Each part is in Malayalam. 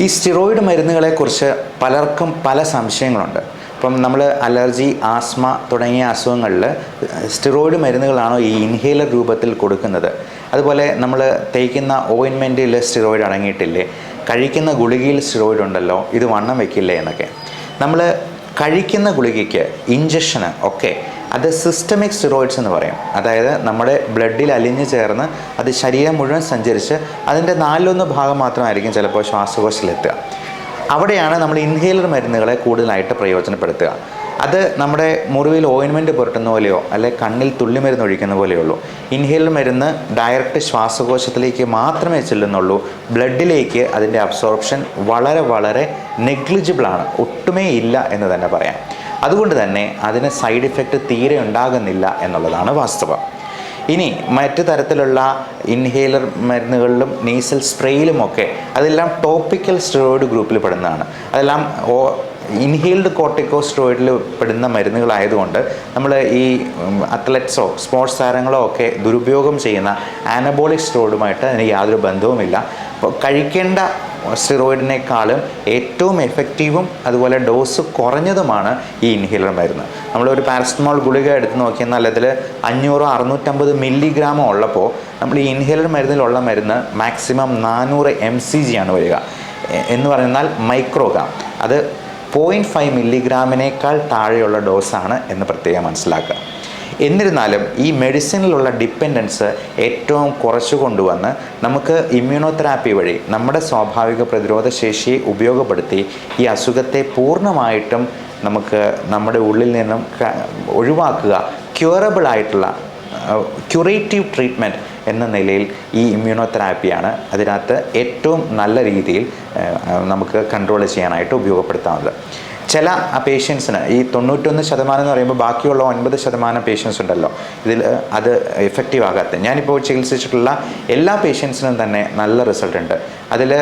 ഈ സ്റ്റിറോയിഡ് മരുന്നുകളെക്കുറിച്ച് പലർക്കും പല സംശയങ്ങളുണ്ട്. ഇപ്പം നമ്മൾ അലർജി ആസ്മ തുടങ്ങിയ അസുഖങ്ങളിൽ സ്റ്റിറോയിഡ് മരുന്നുകളാണോ ഈ ഇൻഹേലർ രൂപത്തിൽ കൊടുക്കുന്നത്? അതുപോലെ നമ്മൾ തേക്കുന്ന ഓയിൻമെന്റിൽ സ്റ്റിറോയിഡ് അടങ്ങിയിട്ടില്ലേ? കഴിക്കുന്ന ഗുളികയിൽ സ്റ്റിറോയിഡ് ഉണ്ടല്ലോ ഇത് വണ്ണം വെക്കില്ലേ എന്നൊക്കെ. നമ്മൾ കഴിക്കുന്ന ഗുളികയ്ക്ക് ഇഞ്ചക്ഷന് ഒക്കെ അത് സിസ്റ്റമിക് സ്റ്റിറോയിഡ്സ് എന്ന് പറയും. അതായത് നമ്മുടെ ബ്ലഡിൽ അലിഞ്ഞു ചേർന്ന് അത് ശരീരം മുഴുവൻ സഞ്ചരിച്ച് അതിന്റെ നാലിലൊന്ന് ഭാഗം മാത്രമായിരിക്കും ചിലപ്പോൾ ശ്വാസകോശത്തിലെത്തുക. അവിടെയാണ് നമ്മൾ ഇൻഹേലർ മരുന്നുകളെ കൂടുതലായിട്ട് പ്രയോജനപ്പെടുത്തുക. അത് നമ്മുടെ മുറിവിൽ ഓയിൻമെന്റ് പുരട്ടുന്ന പോലെയോ അല്ലെ കണ്ണിൽ തുള്ളിമരുന്ന് ഒഴിക്കുന്ന പോലെയോ ഉള്ളൂ ഇൻഹേലർ മരുന്ന് ഡയറക്റ്റ് ശ്വാസകോശത്തിലേക്ക് മാത്രമേ ചെല്ലുന്നുള്ളൂ. ബ്ലഡിലേക്ക് അതിന്റെ അബ്സോർപ്ഷൻ വളരെ വളരെ നെഗ്ലിജിബിളാണ് ഒട്ടുമേ ഇല്ല എന്ന് തന്നെ പറയാം. അതുകൊണ്ട് തന്നെ അതിന് സൈഡ് ഇഫക്റ്റ് തീരെ ഉണ്ടാകുന്നില്ല എന്നുള്ളതാണ് വാസ്തവം. ഇനി മറ്റു തരത്തിലുള്ള ഇൻഹേലർ മരുന്നുകളിലും നേസൽ സ്പ്രേയിലുമൊക്കെ അതെല്ലാം ടോപ്പിക്കൽ സ്റ്റിറോയിഡ് ഗ്രൂപ്പിൽ പെടുന്നതാണ്. അതെല്ലാം ഇൻഹെയിൽഡ് കോട്ടിക്കോ സ്റ്റിറോയിഡിൽ പെടുന്ന മരുന്നുകളായതുകൊണ്ട് നമ്മൾ ഈ അത്ലറ്റ്സോ സ്പോർട്സ് താരങ്ങളോ ഒക്കെ ദുരുപയോഗം ചെയ്യുന്ന ആനബോളിക് സ്റ്റോയിഡുമായിട്ട് അതിന് യാതൊരു ബന്ധവുമില്ല. കഴിക്കേണ്ട സ്റ്റിറോയിഡിനേക്കാളും ഏറ്റവും എഫക്റ്റീവും അതുപോലെ ഡോസ് കുറഞ്ഞതുമാണ് ഈ ഇൻഹേലർ മരുന്ന്. നമ്മളൊരു പാരസ്റ്റമോൾ ഗുളിക എടുത്ത് നോക്കിയെന്നാൽ അതിൽ അഞ്ഞൂറോ അറുന്നൂറ്റമ്പത് മില്ലിഗ്രാമോ ഉള്ളപ്പോൾ നമ്മൾ ഈ ഇൻഹേലർ മരുന്നിലുള്ള മരുന്ന് മാക്സിമം നാനൂറ് എം സി ജി ആണ് വരിക. എന്ന് പറഞ്ഞാൽ മൈക്രോഗ്രാം അത് പോയിന്റ് ഫൈവ് മില്ലിഗ്രാമിനേക്കാൾ താഴെയുള്ള ഡോസാണ് എന്ന് പ്രത്യേകം മനസ്സിലാക്കുക. എന്നിരുന്നാലും ഈ മെഡിസിനിലുള്ള ഡിപ്പെൻഡൻസ് ഏറ്റവും കുറച്ചു കൊണ്ടുവന്ന് നമുക്ക് ഇമ്മ്യൂണോതെറാപ്പി വഴി നമ്മുടെ സ്വാഭാവിക പ്രതിരോധ ശേഷിയെ ഉപയോഗപ്പെടുത്തി ഈ അസുഖത്തെ പൂർണമായിട്ടും നമുക്ക് നമ്മുടെ ഉള്ളിൽ നിന്നും ഒഴിവാക്കുക ക്യൂറബിൾ ആയിട്ടുള്ള ക്യൂറേറ്റീവ് ട്രീറ്റ്മെന്റ് എന്ന നിലയിൽ ഈ ഇമ്മ്യൂണോതെറാപ്പിയാണ് അതിനകത്ത് ഏറ്റവും നല്ല രീതിയിൽ നമുക്ക് കൺട്രോൾ ചെയ്യാനായിട്ട് ഉപയോഗപ്പെടുത്താവുന്നത്. ചില പേഷ്യൻസിന് ഈ തൊണ്ണൂറ്റൊന്ന് ശതമാനം എന്ന് പറയുമ്പോൾ ബാക്കിയുള്ള ഒൻപത് ശതമാനം പേഷ്യൻസ് ഉണ്ടല്ലോ. ഇതിൽ അത് എഫക്റ്റീവ് ആകാത്ത. ഞാനിപ്പോൾ ചികിത്സിച്ചിട്ടുള്ള എല്ലാ പേഷ്യൻസിനും തന്നെ നല്ല റിസൾട്ട് ഉണ്ട്. അതിൽ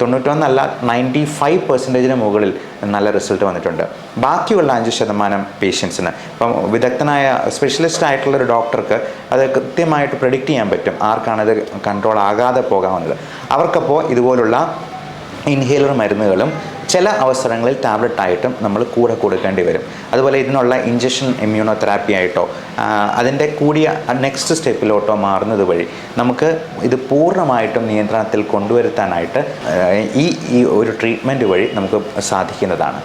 തൊണ്ണൂറ്റൊന്നല്ല നയന്റി ഫൈവ് പെർസെന്റേജിന് മുകളിൽ നല്ല റിസൾട്ട് വന്നിട്ടുണ്ട്. ബാക്കിയുള്ള അഞ്ച് ശതമാനം പേഷ്യൻസിന് ഇപ്പം വിദഗ്ധനായ സ്പെഷ്യലിസ്റ്റ് ആയിട്ടുള്ള ഒരു ഡോക്ടർക്ക് അത് കൃത്യമായിട്ട് പ്രഡിക്റ്റ് ചെയ്യാൻ പറ്റും. ആർക്കാണത് കൺട്രോൾ ആകാതെ പോകാവുന്നത്. അവർക്കപ്പോൾ ഇതുപോലുള്ള ഇൻഹേലർ മരുന്നുകളും ചില അവസരങ്ങളിൽ ടാബ്ലറ്റ് ആയിട്ടും നമ്മൾ കൂടെ കൊടുക്കേണ്ടി വരും. അതുപോലെ ഇതിനുള്ള ഇഞ്ചക്ഷൻ ഇമ്മ്യൂണോതെറാപ്പി ആയിട്ടോ ആ, അതിന്റെ കൂടിയ നെക്സ്റ്റ് സ്റ്റെപ്പിലോട്ടോ മാറുന്നത് വഴി നമുക്ക് ഇത് പൂർണമായിട്ടും നിയന്ത്രണത്തിൽ കൊണ്ടുവരുത്താനായിട്ട് ഈ ഈ ഒരു ട്രീറ്റ്മെന്റ് വഴി നമുക്ക് സാധിക്കുന്നതാണ്.